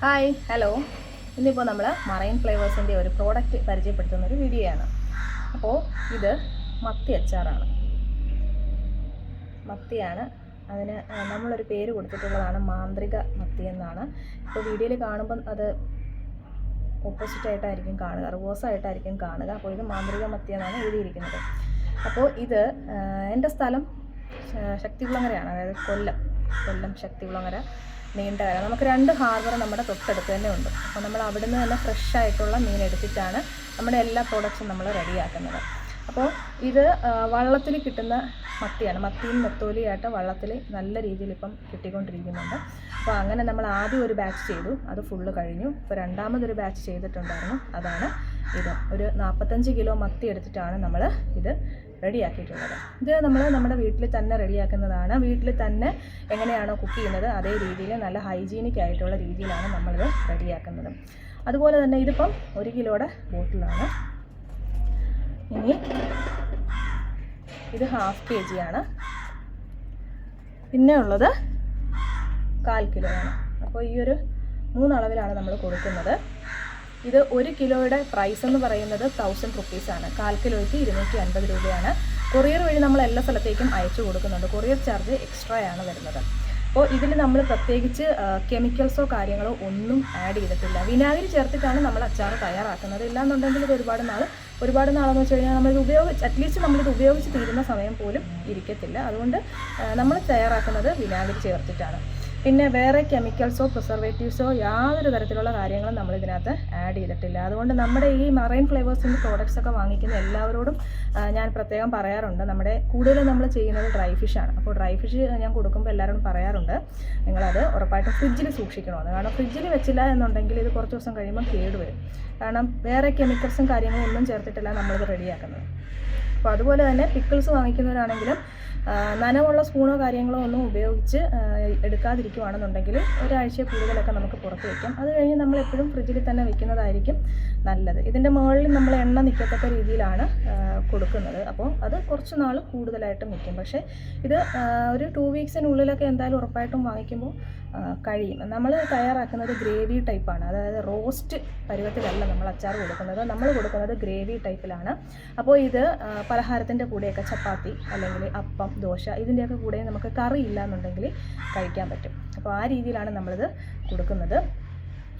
Hi hello ഇന്നിപ്പോൾ നമ്മൾ marine ഫ്ലേവേഴ്സിന്റെ ഒരു പ്രോഡക്റ്റ് പരിചയപ്പെടുത്തുന്ന ഒരു വീഡിയോ ആണ്. അപ്പോൾ ഇത് മത്തി അച്ചാറാണ്. മത്തിയാണ്. അതിന് നമ്മളൊരു പേര് കൊടുത്തിട്ടുള്ളതാണ് മാന്ത്രിക മത്തി എന്നാണ്. ഇപ്പോൾ വീഡിയോയിൽ കാണുമ്പം അത് ഓപ്പോസിറ്റ് ആയിട്ടായിരിക്കും കാണുക റിവേഴ്സ് ആയിട്ടായിരിക്കും കാണുക. അപ്പോൾ ഇത് മാന്ത്രിക മത്തി എന്നാണ് എഴുതിയിരിക്കുന്നത്. അപ്പോൾ ഇത് എന്റെ സ്ഥലം ശക്തികുളങ്ങരയാണ്. അതായത് കൊല്ലം കൊല്ലം ശക്തികുളങ്ങര. നീണ്ടകര നമുക്ക് രണ്ട് ഹാർബർ നമ്മുടെ തൊട്ടടുത്ത് തന്നെ ഉണ്ട്. അപ്പോൾ നമ്മൾ അവിടെ നിന്ന് തന്നെ ഫ്രഷ് ആയിട്ടുള്ള മീൻ എടുത്തിട്ടാണ് നമ്മുടെ എല്ലാ പ്രോഡക്റ്റ്സും നമ്മൾ റെഡിയാക്കുന്നത് അപ്പോൾ ഇത് വള്ളത്തിൽ കിട്ടുന്ന മത്തിയാണ്. മത്തിയും നെത്തോലിയായിട്ട് വള്ളത്തിൽ നല്ല രീതിയിൽ ഇപ്പം കിട്ടിക്കൊണ്ടിരിക്കുന്നുണ്ട്. അപ്പോൾ അങ്ങനെ നമ്മൾ ആദ്യം ഒരു ബാച്ച് ചെയ്തു. അത് ഫുള്ള് കഴിഞ്ഞു. ഇപ്പോൾ രണ്ടാമതൊരു ബാച്ച് ചെയ്തിട്ടുണ്ടായിരുന്നു. അതാണ് ഇത്. ഒരു നാൽപ്പത്തഞ്ച് കിലോ മത്തി എടുത്തിട്ടാണ് നമ്മൾ ഇത് റെഡിയാക്കിയിട്ടുള്ളത്. ഇത് നമ്മൾ നമ്മുടെ വീട്ടിൽ തന്നെ റെഡിയാക്കുന്നതാണ്. വീട്ടിൽ തന്നെ എങ്ങനെയാണോ കുക്ക് ചെയ്യുന്നത് അതേ രീതിയിൽ നല്ല ഹൈജീനിക് ആയിട്ടുള്ള രീതിയിലാണ് നമ്മളിത് റെഡിയാക്കുന്നത്. അതുപോലെ തന്നെ ഇതിപ്പം ഒരു കിലോയുടെ ബോട്ടിലാണ്. ഇനി ഇത് ഹാഫ് കെ ആണ്. പിന്നെ ഉള്ളത് കാൽ ആണ് അപ്പോൾ ഈ ഒരു മൂന്നളവിലാണ് നമ്മൾ കൊടുക്കുന്നത്. ഇത് ഒരു കിലോയുടെ പ്രൈസ് എന്ന് പറയുന്നത് തൗസൻഡ് റുപ്പീസാണ് കാൽ കിലോയ്ക്ക് ഇരുന്നൂറ്റി അൻപത് രൂപയാണ്. കൊറിയർ വഴി നമ്മൾ എല്ലാ സ്ഥലത്തേക്കും അയച്ചു കൊടുക്കുന്നുണ്ട്. കൊറിയർ ചാർജ് എക്സ്ട്രാ ആണ് വരുന്നത്. അപ്പോൾ ഇതിൽ നമ്മൾ പ്രത്യേകിച്ച് കെമിക്കൽസോ കാര്യങ്ങളോ ഒന്നും ആഡ് ചെയ്തിട്ടില്ല. വിനാഗിരി ചേർത്തിട്ടാണ് നമ്മൾ അച്ചാർ തയ്യാറാക്കുന്നത്. ഇല്ലാന്നുണ്ടെങ്കിൽ ഇത് ഒരുപാട് നാൾ ഒരുപാട് നാളെന്ന് വെച്ച് കഴിഞ്ഞാൽ നമ്മളിത് ഉപയോഗിച്ച് അറ്റ്ലീസ്റ്റ് നമ്മളിത് ഉപയോഗിച്ച് തീരുന്ന സമയം പോലും ഇരിക്കത്തില്ല. അതുകൊണ്ട് നമ്മൾ തയ്യാറാക്കുന്നത് വിനാഗിരി ചേർത്തിട്ടാണ്. പിന്നെ വേറെ കെമിക്കൽസോ പ്രിസർവേറ്റീവ്സോ യാതൊരു തരത്തിലുള്ള കാര്യങ്ങളും നമ്മൾ ഇതിനകത്ത് ആഡ് ചെയ്തിട്ടില്ല. അതുകൊണ്ട് നമ്മുടെ ഈ മറൈൻ ഫ്ലേവേഴ്സിന്റെ പ്രോഡക്റ്റ്സ് ഒക്കെ വാങ്ങിക്കുന്ന എല്ലാവരോടും ഞാൻ പ്രത്യേകം പറയാറുണ്ട്. നമ്മുടെ കൂടുതലും നമ്മൾ ചെയ്യുന്നത് ഡ്രൈ ഫിഷാണ് അപ്പോൾ ഡ്രൈ ഫിഷ് ഞാൻ കൊടുക്കുമ്പോൾ എല്ലാവരോടും പറയാറുണ്ട്. നിങ്ങളത് ഉറപ്പായിട്ടും ഫ്രിഡ്ജിൽ സൂക്ഷിക്കണമെന്ന് കാരണം ഫ്രിഡ്ജിൽ വെച്ചില്ല എന്നുണ്ടെങ്കിൽ ഇത് കുറച്ച് ദിവസം കഴിയുമ്പോൾ കേടുവരും. കാരണം വേറെ കെമിക്കൽസും കാര്യങ്ങളും ഒന്നും ചേർത്തിട്ടില്ല നമ്മളിത് റെഡിയാക്കുന്നത് അപ്പോൾ അതുപോലെ തന്നെ പിക്കിൾസ് വാങ്ങിക്കുന്നവരാണെങ്കിലും നനവുള്ള സ്പൂണോ കാര്യങ്ങളോ ഒന്നും ഉപയോഗിച്ച് എടുക്കാതിരിക്കുവാണെന്നുണ്ടെങ്കിൽ ഒരാഴ്ച കൂടുതലൊക്കെ നമുക്ക് പുറത്ത് വയ്ക്കാം അത് കഴിഞ്ഞ് നമ്മൾ എപ്പോഴും ഫ്രിഡ്ജിൽ തന്നെ വെക്കുന്നതായിരിക്കും നല്ലത്. ഇതിന്റെ മുകളിൽ നമ്മൾ എണ്ണ നിൽക്കത്തക്ക രീതിയിലാണ് കൊടുക്കുന്നത്. അപ്പോൾ അത് കുറച്ച് നാൾ കൂടുതലായിട്ട് നിൽക്കും പക്ഷേ ഇത് ഒരു ടു വീക്സിനുള്ളിലൊക്കെ എന്തായാലും ഉറപ്പായിട്ടും വാങ്ങിക്കുമ്പോൾ കഴിയും. നമ്മൾ തയ്യാറാക്കുന്നത് ഗ്രേവി ടൈപ്പാണ്. അതായത് റോസ്റ്റ് പരുവത്തിലല്ല നമ്മൾ അച്ചാർ കൊടുക്കുന്നത്. നമ്മൾ കൊടുക്കുന്നത് ഗ്രേവി ടൈപ്പിലാണ്. അപ്പോൾ ഇത് പലഹാരത്തിന്റെ കൂടെയൊക്കെ ചപ്പാത്തി അല്ലെങ്കിൽ അപ്പം ദോശ ഇതിന്റെയൊക്കെ കൂടെ നമുക്ക് കറി ഇല്ല എന്നുണ്ടെങ്കിൽ കഴിക്കാൻ പറ്റും. അപ്പോൾ ആ രീതിയിലാണ് നമ്മളിത് കൊടുക്കുന്നത്.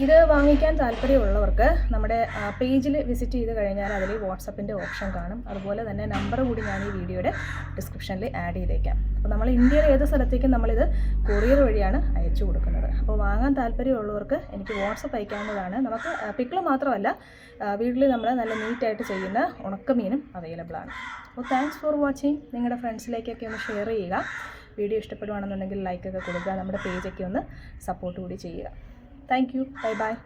ഇത് വാങ്ങിക്കാൻ താല്പര്യമുള്ളവർക്ക് നമ്മുടെ പേജിൽ വിസിറ്റ് ചെയ്ത് കഴിഞ്ഞാൽ അതിൽ വാട്സപ്പിന്റെ ഓപ്ഷൻ കാണും. അതുപോലെ തന്നെ നമ്പർ കൂടി ഞാൻ ഈ വീഡിയോയുടെ ഡിസ്ക്രിപ്ഷനിൽ ആഡ് ചെയ്തേക്കാം. അപ്പോൾ നമ്മൾ ഇന്ത്യയിലെ ഏത് സ്ഥലത്തേക്കും നമ്മളിത് കൊറിയർ വഴിയാണ് അയച്ചു കൊടുക്കുന്നത്. അപ്പോൾ വാങ്ങാൻ താല്പര്യമുള്ളവർക്ക് എനിക്ക് വാട്സപ്പ് അയക്കാവുന്നതാണ്. നമുക്ക് പിക്കിൾ മാത്രമല്ല വീട്ടിൽ നമ്മൾ നല്ല നീറ്റായിട്ട് ചെയ്യുന്ന ഉണക്കമീനും അവൈലബിൾ ആണ്. അപ്പോൾ താങ്ക്സ് ഫോർ വാച്ചിങ് നിങ്ങളുടെ ഫ്രണ്ട്സിലേക്കൊക്കെ ഒന്ന് ഷെയർ ചെയ്യുക. വീഡിയോ ഇഷ്ടപ്പെടുവാണെന്നുണ്ടെങ്കിൽ ലൈക്കൊക്കെ കൊടുക്കുക. നമ്മുടെ പേജൊക്കെ ഒന്ന് സപ്പോർട്ട് കൂടി ചെയ്യുക. Thank you. Bye bye.